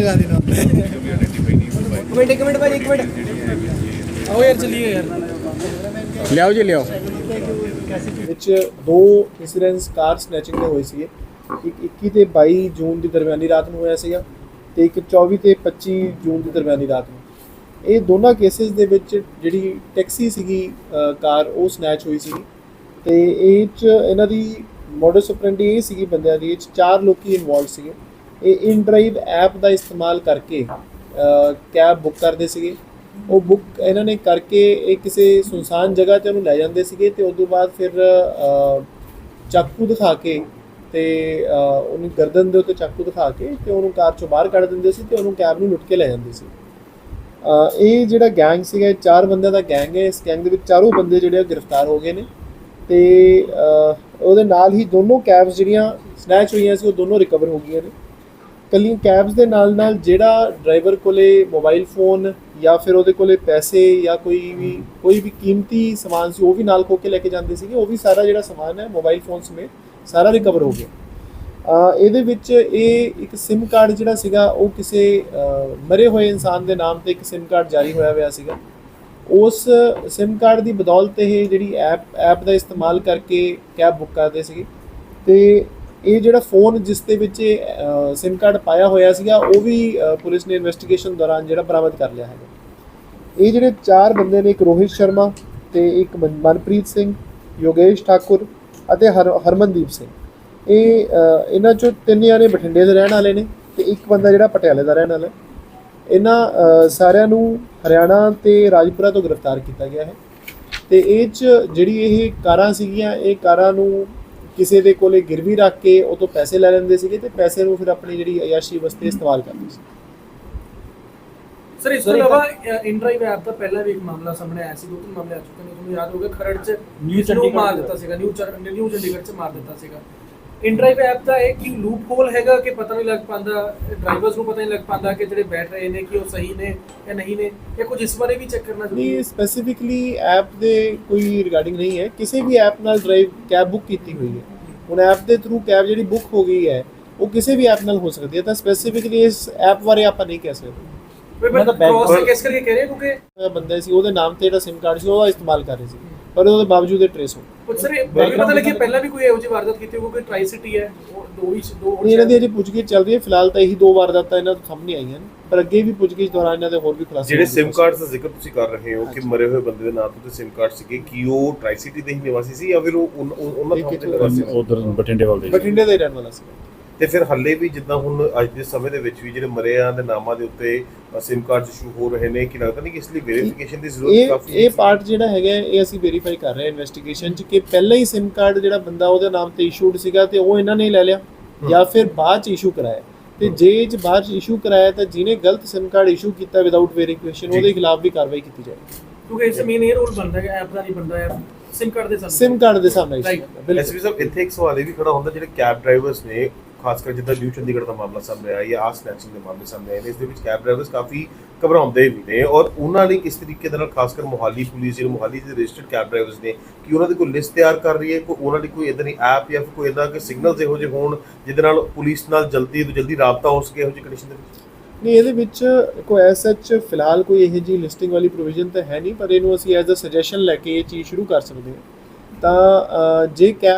ਲਗਾ ਦੇਣਾ। ਮਿੰਟ ਇੱਕ ਮਿੰਟ ਇੱਕ ਮਿੰਟ। ਆਓ ਯਾਰ ਚੱਲੀਏ ਯਾਰ। ਲਿਆਓ ਜੀ ਲਿਆਓ। ਵਿੱਚ ਦੋ ਇਨਸੀਡੈਂਟਸ ਕਾਰ ਸਨੈਚਿੰਗ ਦੇ ਹੋਏ ਸੀਗੇ। ਇੱਕ 21 ਤੇ 22 ਜੂਨ ਦੀ ਦਰਮਿਆਨੀ ਰਾਤ ਨੂੰ ਹੋਇਆ ਸੀਗਾ ਤੇ ਇੱਕ 24 ਤੇ 25 ਜੂਨ ਦੀ ਦਰਮਿਆਨੀ ਰਾਤ ਨੂੰ। ਇਹ ਦੋਨਾਂ ਕੇਸਿਸ ਦੇ ਵਿੱਚ ਜਿਹੜੀ ਟੈਕਸੀ ਸੀਗੀ ਕਾਰ ਉਹ ਸਨੈਚ ਹੋਈ ਸੀ ਤੇ ਇਹ ਚ ਇਹਨਾਂ ਦੀ ਮੋਡਸ ਆਪਰੈਂਡੀ ਇਹ ਸੀਗੀ ਬੰਦਿਆਂ ਦੀ ਇਹ ਚ ਚਾਰ ਲੋਕੀ ਇਨਵੋਲਵ ਸੀਗੇ। ਇਹ ਇਨ ਡਰਾਈਵ ਐਪ ਦਾ ਇਸਤੇਮਾਲ ਕਰਕੇ ਕੈਬ ਬੁੱਕ ਕਰਦੇ ਸੀਗੇ। ਉਹ ਬੁੱਕ ਇਹਨਾਂ ਨੇ ਕਰਕੇ ਇਹ ਕਿਸੇ ਸੁਨਸਾਨ ਜਗ੍ਹਾ ਤੇ ਉਹਨੂੰ ਲੈ ਜਾਂਦੇ ਸੀਗੇ ਤੇ ਉਸ ਤੋਂ ਬਾਅਦ ਫਿਰ ਚਾਕੂ ਦਿਖਾ ਕੇ ਤੇ ਉਹਨੂੰ ਗਰਦਨ ਦੇ ਉੱਤੇ ਚਾਕੂ ਦਿਖਾ ਕੇ ਤੇ ਉਹਨੂੰ ਕਾਰ ਚੋਂ ਬਾਹਰ ਕੱਢ ਦਿੰਦੇ ਸੀ ਤੇ ਉਹਨੂੰ ਕੈਬ ਨੂੰ ਲੁੱਟ ਕੇ ਲੈ ਜਾਂਦੇ ਸੀ। ਇਹ ਜਿਹੜਾ ਗੈਂਗ ਸੀਗਾ ਚਾਰ ਬੰਦਿਆਂ ਦਾ ਗੈਂਗ ਹੈ। ਇਸ ਗੈਂਗ ਦੇ ਵਿੱਚ ਚਾਰੋਂ ਬੰਦੇ ਜਿਹੜੇ ਆ ਗ੍ਰਿਫਤਾਰ ਹੋ ਗਏ ਨੇ ਤੇ ਉਹਦੇ ਨਾਲ ਹੀ ਦੋਨੋਂ ਕੈਬਸ ਜਿਹੜੀਆਂ ਸਨੈਚ ਹੋਈਆਂ ਸੀ, ਉਹ ਦੋਨੋਂ ਰਿਕਵਰ ਹੋ ਗਈਆਂ ਨੇ। ਕੱਲੀਆਂ ਕੈਬਸ ਦੇ ਨਾਲ ਨਾਲ ਜਿਹੜਾ ਡਰਾਈਵਰ ਕੋਲੇ ਮੋਬਾਈਲ ਫੋਨ ਜਾਂ ਫਿਰ ਉਹਦੇ ਕੋਲੇ ਪੈਸੇ ਜਾਂ ਕੋਈ ਵੀ ਕੋਈ ਵੀ ਕੀਮਤੀ ਸਮਾਨ ਸੀ, ਉਹ ਵੀ ਨਾਲ ਖੋ ਕੇ ਲੈ ਕੇ ਜਾਂਦੇ ਸੀਗੇ, ਉਹ ਵੀ ਸਾਰਾ ਜਿਹੜਾ ਸਮਾਨ ਹੈ ਮੋਬਾਈਲ ਫੋਨ ਸਮੇਤ ਸਾਰਾ ਰਿਕਵਰ ਹੋ ਗਿਆ। ਇਹਦੇ ਵਿੱਚ ਇਹ ਇੱਕ SIM ਕਾਰਡ ਜਿਹੜਾ ਸੀਗਾ, ਉਹ ਕਿਸੇ ਮਰੇ ਹੋਏ ਇਨਸਾਨ ਦੇ ਨਾਮ ਤੇ ਇੱਕ SIM ਕਾਰਡ ਜਾਰੀ ਹੋਇਆ ਹੋਇਆ ਸੀਗਾ। ਉਸ SIM ਕਾਰਡ ਦੀ ਬਦੌਲਤ ਇਹ ਜਿਹੜੀ ਐਪ ਐਪ ਦਾ ਇਸਤੇਮਾਲ ਕਰਕੇ ਕੈਬ ਬੁੱਕ ਕਰਦੇ ਸੀਗੇ। ਤੇ ਇਹ ਜਿਹੜਾ ਫੋਨ ਜਿਸ ਦੇ ਵਿੱਚ ਸਿਮ ਕਾਰਡ ਪਾਇਆ ਹੋਇਆ ਸੀਗਾ, ਉਹ ਵੀ ਪੁਲਿਸ ਨੇ ਇਨਵੈਸਟੀਗੇਸ਼ਨ ਦੌਰਾਨ ਜਿਹੜਾ ਬਰਾਮਦ ਕਰ ਲਿਆ ਹੈਗਾ। ਇਹ ਜਿਹੜੇ ਚਾਰ ਬੰਦੇ ਨੇ, ਇੱਕ ਰੋਹਿਤ ਸ਼ਰਮਾ ਤੇ ਇੱਕ ਮਨ- ਮਨਪ੍ਰੀਤ ਸਿੰਘ, ਯੋਗੇਸ਼ ਠਾਕੁਰ ਅਤੇ ਹਰ, ਹਰਮਨਦੀਪ ਸਿੰਘ। ਇਹ ਇਹਨਾਂ ਚੋਂ ਤਿੰਨ ਜਣੇ ਬਠਿੰਡੇ ਦੇ ਰਹਿਣ ਵਾਲੇ ਨੇ ਤੇ ਇੱਕ ਬੰਦਾ ਜਿਹੜਾ ਪਟਿਆਲੇ ਦਾ ਰਹਿਣ ਵਾਲਾ ਇਹਨਾਂ ਸਾਰਿਆਂ ਨੂੰ ਹਰਿਆਣਾ ਤੇ ਰਾਜਪੁਰਾ ਤੋਂ ਗ੍ਰਿਫਤਾਰ ਕੀਤਾ ਗਿਆ ਹੈ। ਤੇ ਇਹ ਚ ਜਿਹੜੀ ਇਹ ਕਾਰਾਂ ਸੀਗੀਆਂ, ਇਹ ਕਾਰਾਂ ਨੂੰ ਕਿਸੇ ਦੇ ਕੋਲੇ ਗਿਰਵੀ ਰੱਖ ਕੇ ਉਹ ਤੋਂ ਪੈਸੇ ਲੈ ਲੈਂਦੇ ਸੀਗੇ ਤੇ ਪੈਸੇ ਨੂੰ ਫਿਰ ਆਪਣੀ ਜਿਹੜੀ ਅਯਾਸ਼ੀ ਵਸਤੇ ਇਸਤੇਮਾਲ ਕਰਦੇ ਸੀ। ਸਰ ਇਸ ਤੋਂ ਇਲਾਵਾ ਇਨਡਰਾਈਵ ਐਪ ਦਾ ਪਹਿਲਾਂ ਵੀ ਇੱਕ ਮਾਮਲਾ ਸਾਹਮਣੇ ਆਇਆ ਸੀ ਦੋ ਤਿੰਨ ਮਾਮਲੇ ਆ ਚੁੱਕੇ ਨੇ ਤੁਹਾਨੂੰ ਯਾਦ ਹੋਵੇ ਖਰੜ ਚ ਨਿਊ ਚੰਡੀਗੜ੍ਹ ਮਾਰ ਦਿੱਤਾ ਸੀਗਾ ਨਿਊ ਨਿਊ ਚੰਡੀਗੜ੍ਹ ਚ ਮਾਰ ਦਿੱਤਾ ਸੀਗਾ। ਇਨਡਰਾਈਵ ਐਪ ਦਾ ਇਹ ਕੀ ਲੂਪ ਹੋਲ ਹੈਗਾ ਕਿ ਪਤਾ ਨਹੀਂ ਲੱਗ ਪਾਉਂਦਾ ਡਰਾਈਵਰਸ ਨੂੰ ਪਤਾ ਨਹੀਂ ਲੱਗ ਪਾਉਂਦਾ ਕਿ ਜਿਹੜੇ ਬੈਠ ਰਹੇ ਨੇ ਕਿ ਉਹ ਸਹੀ ਨੇ ਜਾਂ ਨਹੀਂ ਨੇ ਇਹ ਕੁਝ ਇਸ ਬਾਰੇ ਵੀ ਚੈੱਕ ਕਰਨਾ ਜ਼ਰੂਰੀ ਨਹੀਂ ਸਪੈਸੀਫਿਕਲੀ ਐਪ ਦੇ ਕੋਈ ਰਿਗਾਰਡਿੰਗ ਨਹੀਂ ਹੈ। ਕਿਸੇ ਵੀ ਐਪ ਨਾਲ ਡਰਾਈਵ ਕੈਬ ਬੁੱਕ ਕੀਤੀ ਹੋਈ ਹੈ। ਹੁਣ ਐਪ ਦੇ ਥਰੂ ਕੈਬ ਜਿਹੜੀ ਬੁੱਕ ਹੋ ਗਈ ਹੈ ਉਹ ਕਿਸੇ ਵੀ ਐਪ ਨਾਲ ਹੋ ਸਕਦੀ ਹੈ। ਤਾਂ ਸਪੈਸੀਫਿਕਲੀ ਇਸ ਐਪ ਬਾਰੇ ਆਪਾਂ ਨਹੀਂ ਕਹਿ ਸਕਦੇ। ਮੈਂ ਤਾਂ ਕ੍ਰੋਸ ਤੇ ਕਿਸ ਕਰਕੇ ਕਹਿ ਰਿਹਾ ਕਿਉਂਕਿ ਬੰਦਾ ਸੀ ਉਹਦੇ ਨਾਮ ਤੇ ਜਿਹੜਾ SIM ਕਾਰਡ ਸੀ ਉਹਦਾ ਇਸਤੇਮਾਲ ਕਰ ਰਹੇ ਸੀ। ਪਰ ਉਹਦੇ ਬਾਵਜੂਦ ਇਹ ਟ੍ਰੇਸ ਹੋ ਕੁਝ ਸਰ ਇਹ ਮੈਨੂੰ ਪਤਾ ਲੱਗਿਆ ਪਹਿਲਾਂ ਵੀ ਕੋਈ ਇਹੋ ਜਿਹੀ ਵਾਰਦਾਤ ਕੀਤੀ ਹੋਊ ਕੋਈ ਟ੍ਰਾਈ ਸਿਟੀ ਹੈ ਉਹ ਦੋ ਹੀ ਦੋ ਹੋਰ ਨਹੀਂ ਇਹਨਾਂ ਦੀ ਅਜੇ ਪੁੱਛਗਿੱਛ ਚੱਲ ਰਹੀ ਹੈ। ਫਿਲਹਾਲ ਤਾਂ ਇਹੀ ਦੋ ਵਾਰਦਾਤਾਂ ਇਹਨਾਂ ਤੋਂ ਸਾਹਮਣੇ ਆਈਆਂ ਨੇ। ਪਰ ਅੱਗੇ ਵੀ ਪੁੱਛਗਿੱਛ ਦੌਰਾਨ ਇਹਨਾਂ ਦੇ ਹੋਰ ਵੀ ਖੁਲਾਸੇ ਜਿਹੜੇ। SIM ਕਾਰਡਸ ਦਾ ਜ਼ਿਕਰ ਤੁਸੀਂ ਕਰ ਰਹੇ ਹੋ ਕਿ ਮਰੇ ਹੋਏ ਬੰਦੇ ਦੇ ਨਾਂ ਤੋਂ SIM ਕਾਰਡ ਸੀਗੇ ਕੀ ਉਹ ਟ੍ਰਾਈ ਸਿਟੀ ਦੇ ਹੀ ਨਿਵਾਸੀ ਸੀ ਜਾਂ ਫਿਰ ਉਹ ਉਨ- ਉਨ- ਉਹਨਾਂ ਇਹ ਤੇ ਕਿੱਥੋਂ ਨਿਵਾਸੀ ਸੀ? ਉਧਰ ਵੱਲ ਦੇ ਬਠਿੰਡੇ ਦਾ ਹੀ ਰਹਿਣ ਵਾਲਾ ਸੀ ਤੇ ਫਿਰ ਹੱਲੇ ਵੀ ਜਿੱਦਾਂ ਹੁਣ ਅੱਜ ਦੇ ਸਮੇਂ ਦੇ ਵਿੱਚ ਵੀ ਜਿਹੜੇ ਮਰੇ ਆ ਦੇ ਨਾਮਾਂ ਦੇ ਉੱਤੇ SIM ਕਾਰਡ ਇਸ਼ੂ ਹੋ ਰਹੇ ਨੇ ਕਿ ਲੱਗਦਾ ਨਹੀਂ ਕਿ ਇਸ ਲਈ ਵੈਰੀਫਿਕੇਸ਼ਨ ਦੀ ਜ਼ਰੂਰਤ ਇਹ ਕਾਫੀ ਇਹ ਪਾਰਟ ਜਿਹੜਾ ਹੈਗਾ ਇਹ ਅਸੀਂ ਵੈਰੀਫਾਈ ਕਰ ਰਹੇ ਹਾਂ ਇਨਵੈਸਟੀਗੇਸ਼ਨ ਚ ਕਿ ਪਹਿਲਾਂ ਹੀ SIM ਕਾਰਡ ਜਿਹੜਾ ਬੰਦਾ ਉਹਦੇ ਨਾਮ ਤੇ ਇਸ਼ੂਡ ਸੀਗਾ ਤੇ ਉਹ ਇਹਨਾਂ ਨੇ ਹੀ ਲੈ ਲਿਆ ਜਾਂ ਫਿਰ ਬਾਅਦ ਚ ਇਸ਼ੂ ਕਰਾਇਆ। ਤੇ ਜੇ ਇਹ 'ਚ ਬਾਅਦ ਚ ਇਸ਼ੂ ਕਰਾਇਆ ਤਾਂ ਜਿਹਨੇ ਗਲਤ SIM ਕਾਰਡ ਇਸ਼ੂ ਕੀਤਾ ਵਿਦਆਊਟ ਵੈਰੀਫਿਕੇਸ਼ਨ ਉਹਦੇ ਖਿਲਾਫ ਵੀ ਕਾਰਵਾਈ ਕੀਤੀ ਜਾਏਗੀ। ਕਿਉਂਕਿ ਇਸ ਮੇਨ ਇਹ ਰੋਲ ਬਣਦਾ ਹੈ ਐਪ ਦਾ ਨਹੀਂ ਬਣਦਾ ਹੈ ਸਿਮ ਕਾਰਡ ਦੇ ਸਾਹਮਣੇ। SIM ਕਾਰਡ ਦੇ ਸਾਹਮਣੇ. ਬਿਲਕੁਲ। ਐਸਪੀ ਸਾਹਿਬ ਇੱਥੇ ਇੱਕ ਸਵਾਲ ਇਹ ਵੀ ਖੜਾ ਹੁੰਦਾ ਜਿਹੜੇ ਕੈਬ ਡਰਾਈਵਰਸ ਨੇ ਖਾਸ ਕਰ ਜਿੱਦਾਂ ਨਿਊ ਚੰਡੀਗੜ੍ਹ ਦਾ ਮਾਮਲਾ ਸਾਹਮਣੇ ਆਇਆ ਜਾਂ ਆ ਸਨੈਚਿੰਗ ਦੇ ਮਾਮਲੇ ਸਾਹਮਣੇ ਆਏ ਨੇ, ਇਸ ਦੇ ਵਿੱਚ ਕੈਬ ਡਰਾਈਵਰਸ ਕਾਫੀ ਘਬਰਾਉਂਦੇ ਵੀ ਨੇ ਔਰ ਉਹਨਾਂ ਲਈ ਕਿਸ ਤਰੀਕੇ ਦੇ ਨਾਲ ਖਾਸ ਕਰ ਮੁਹਾਲੀ ਪੁਲਿਸ ਜਿਹੜੇ ਮੁਹਾਲੀ ਦੇ ਰਜਿਸਟਰਡ ਕੈਬ ਡਰਾਈਵਰਸ ਨੇ, ਕਿ ਉਹਨਾਂ ਦੀ ਕੋਈ ਲਿਸਟ ਤਿਆਰ ਕਰ ਰਹੀ ਹੈ? ਕੋਈ ਉਹਨਾਂ ਦੀ ਕੋਈ ਇਦਾਂ ਦੀ ਐਪ ਜਾਂ ਫਿਰ ਕੋਈ ਇਦਾਂ ਕਿ ਸਿਗਨਲਸ ਇਹੋ ਜਿਹੇ ਹੋਣ ਜਿਹਦੇ ਨਾਲ ਪੁਲਿਸ ਨਾਲ ਜਲਦੀ ਤੋਂ ਜਲਦੀ ਰਾਬਤਾ ਹੋ ਸਕੇ ਇਹੋ ਜਿਹੀ ਕੰਡੀਸ਼ਨ ਦੇ ਵਿੱਚ? ਨਹੀਂ, ਇਹਦੇ ਵਿੱਚ ਕੋਈ ਐਸ ਫਿਲਹਾਲ ਕੋਈ ਇਹੋ ਜੀ ਲਿਸਟਿੰਗ ਵਾਲੀ ਪ੍ਰੋਵੀਜ਼ਨ ਤਾਂ ਹੈ ਨਹੀਂ, ਪਰ ਇਹਨੂੰ ਅਸੀਂ ਐਜ਼ ਅ ਸੁਜੈਸ਼ਨ ਲੈ ਕੇ ਇਹ ਚੀਜ਼ ਸ਼ੁਰੂ ਕਰ ਸਕਦੇ ਹਾਂ। ਤਾਂ ਜੇ ਕੈਬ